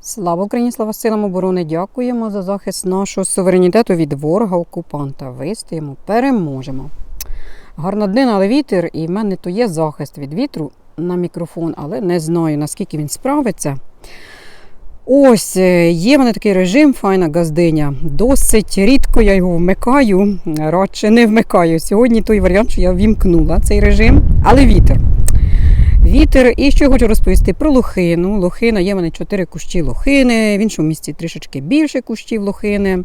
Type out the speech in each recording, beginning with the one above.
Слава Україні, слава силам оборони! Дякуємо за захист нашого суверенітету від ворога-окупанта. Вистоїмо, переможемо. Гарна днина, але вітер, і в мене то є захист від вітру на мікрофон, але не знаю, наскільки він справиться. Ось е, є в мене такий режим, файна газдиня. Досить рідко я його вмикаю, радше не вмикаю. Сьогодні той варіант, що я вімкнула цей режим, але вітер. Вітер, і я хочу розповісти про лохину. Лохина, є в мене чотири кущі лохини, в іншому місці трішечки більше кущів лохини.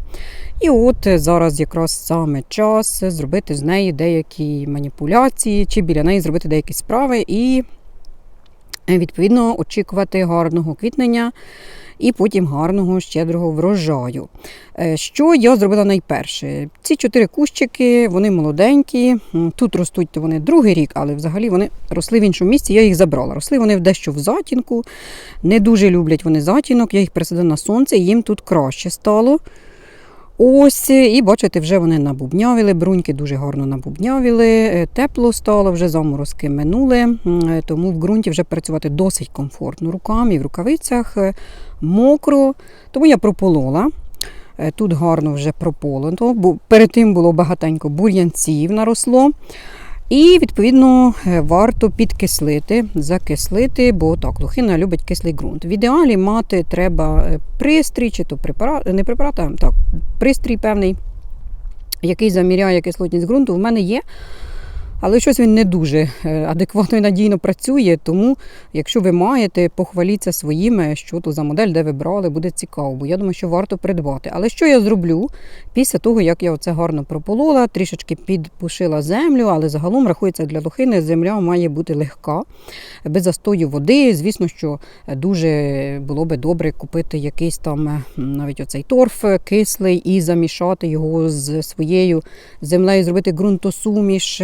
І от зараз якраз саме час зробити з неї деякі маніпуляції, чи біля неї зробити деякі справи і відповідно очікувати гарного квітнення і потім гарного щедрого врожаю. Е, Що я зробила найперше? Ці чотири кущики, вони молоденькі. Тут ростуть вони другий рік, але взагалі вони росли в іншому місці. Я їх забрала. Росли вони дещо в затінку. Не дуже люблять вони затінок. Я їх пересадила на сонце, їм тут краще стало. Ось, і бачите, вже вони набубнявіли, бруньки дуже гарно набубнявіли, е, тепло стало, вже заморозки минули, е, тому в ґрунті вже працювати досить комфортно руками в рукавицях е, мокро. Тому я прополола. Тут гарно вже прополено, бо перед тим було багатенько бур'янців наросло. І, відповідно, е, варто підкислити, закислити, бо так, лохина любить кислий ґрунт. В ідеалі мати треба е, пристрій, чи то препарат, не препарат, а так, пристрій певний, який заміряє кислотність ґрунту. В мене є. Але щось він не дуже е, адекватно і надійно працює. Тому, якщо ви маєте, похваліться своїми, що то за модель, де ви брали, буде цікаво, бо я думаю, що варто придбати. Але що я зроблю після того, як я оце гарно прополола, трішечки підпушила землю, але загалом рахується для лохини, земля має бути легка, без застою води. Звісно, що дуже було би добре купити якийсь там е, навіть оцей торф е, кислий і замішати його з своєю землею, зробити ґрунтосуміш.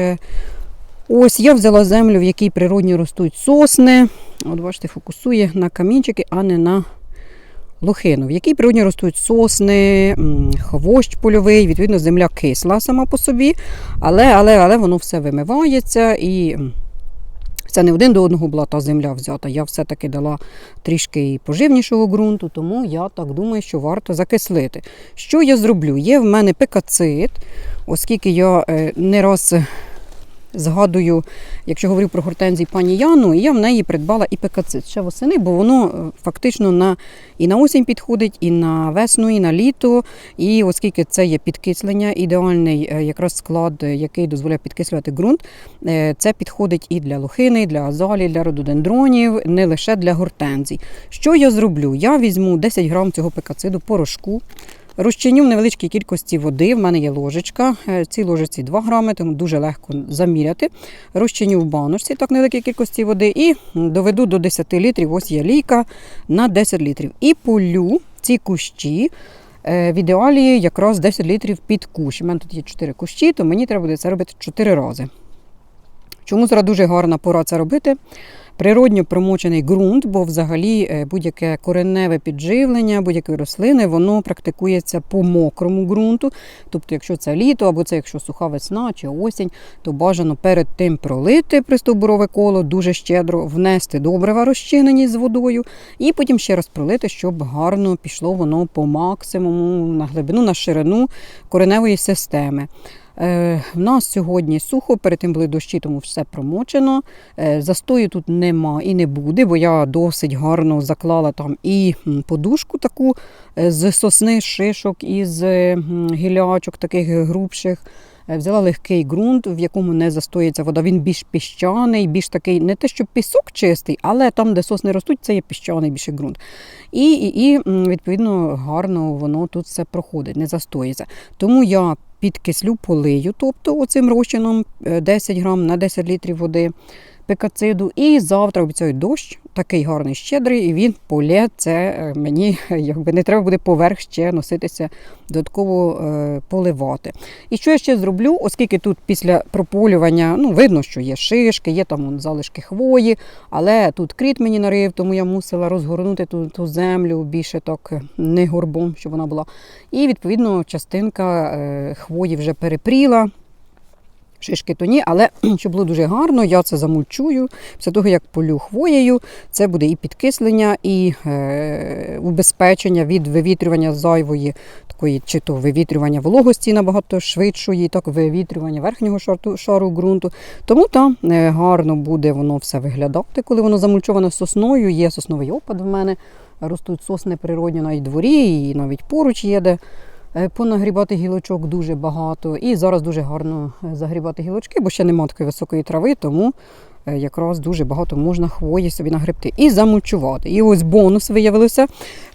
Ось я взяла землю, в якій природні ростуть сосни. От бачите, фокусує на камінчики, а не на лохину, в якій природні ростуть сосни, хвощ польовий, відповідно, земля кисла сама по собі, але, але, але воно все вимивається і. Це не один до одного була та земля взята. Я все-таки дала трішки поживнішого ґрунту, тому я так думаю, що варто закислити. Що я зроблю? Є в мене пекацит, оскільки я е, не раз згадую, якщо говорю про гортензії пані Яну, і я в неї придбала і пекацит ще восени, бо воно е, фактично на, і на осінь підходить, і на весну, і на літо. І оскільки це є підкислення, ідеальний е, якраз склад, е, який дозволяє підкислювати ґрунт, це підходить і для лохини, і для азалій, для рододендронів, не лише для гортензій. Що я зроблю? Я візьму 10 грам цього пекациду порошку. Розчиню в невеличкій кількості води. В мене є ложечка. Е, Цій ложечці 2 грами, тому дуже легко заміряти. Розчиню в баночці так невеликій кількості води і доведу до 10 літрів. Ось є лійка на 10 літрів. І полю ці кущі. е, В ідеалі якраз 10 літрів під кущ. У мене тут є 4 кущі, то мені треба буде це робити 4 рази. Чому зараз дуже гарна пора це робити? Природньо промочений ґрунт, бо взагалі е, будь-яке кореневе підживлення, будь-якої рослини, воно практикується по мокрому ґрунту. Тобто, якщо це літо, або це якщо суха весна чи осінь, то бажано перед тим пролити пристовбурове коло, дуже щедро внести добрива розчинені з водою, і потім ще раз пролити, щоб гарно пішло воно по максимуму на глибину, на ширину кореневої системи. Е, В нас сьогодні сухо, перед тим були дощі, тому все промочено. Е, Застою тут нема і не буде, бо я досить гарно заклала там і подушку таку е, з сосни, шишок, із е, гілячок таких грубших. Е, Взяла легкий ґрунт, в якому не застоїться вода. Він більш піщаний, більш такий, не те, що пісок чистий, але там, де сосни ростуть, це є піщаний більше ґрунт. І, і, і відповідно гарно воно тут все проходить, не застоїться. Тому я підкислю полию, тобто оцим розчином е, 10 грам на 10 літрів води пекациду. І завтра обіцяють дощ, такий гарний щедрий, і він полє. Це е, мені якби не треба буде поверх ще носитися, додатково е, поливати. І що я ще зроблю, оскільки тут після прополювання, ну, видно, що є шишки, є там вон, залишки хвої, але тут кріт мені нарив, тому я мусила розгорнути ту, ту землю більше так е, не горбом, щоб вона була. І відповідно частинка хвої вже перепріла. Шишки то ні, але щоб було дуже гарно, я це замульчую. Після того, як полю хвоєю, це буде і підкислення, і е, убезпечення від вивітрювання зайвої такої, чи то вивітрювання вологості набагато швидшої, так вивітрювання верхнього шару, шару ґрунту. Тому там е, гарно буде воно все виглядати, коли воно замульчоване сосною. Є сосновий опад в мене. Ростуть сосни природні на й дворі, і навіть поруч є де. Е, Понагрібати гілочок дуже багато. І зараз дуже гарно е, загрібати гілочки, бо ще немає такої високої трави, тому е, якраз дуже багато можна хвої собі нагребти і замульчувати. І ось бонус виявилося.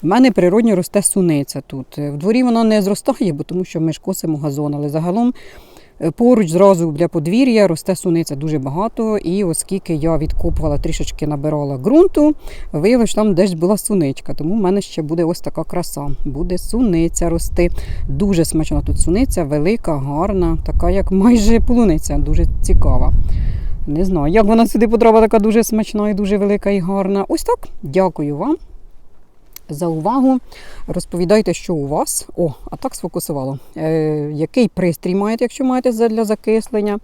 В мене природньо росте суниця тут. В дворі вона не зростає, бо тому що ми ж косимо газон, але загалом. Е, Поруч зразу для подвір'я росте суниця дуже багато, і оскільки я відкопувала трішечки набирала ґрунту, виявилося, що там десь була суничка. Тому в мене ще буде ось така краса. Буде суниця рости. Дуже смачна тут суниця, велика, гарна, така як майже полуниця, дуже цікава. Не знаю, як вона сюди потрапила, така дуже смачна і дуже велика і гарна. Ось так. Дякую вам за увагу. Розповідайте, що у вас. О, а так сфокусувало. Е, який пристрій маєте, якщо маєте для закислення,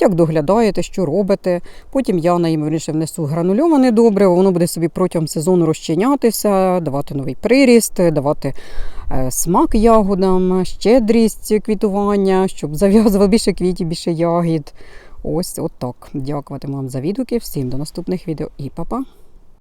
як доглядаєте, що робите. Потім я найімовірніше внесу гранульоване добре, воно буде собі протягом сезону розчинятися, давати новий приріст, давати е, смак ягодам, щедрість квітування, щоб зав'язувало більше квітів, більше ягід. Ось от. Дякувати вам за відгуки. Всім до наступних відео і па-па!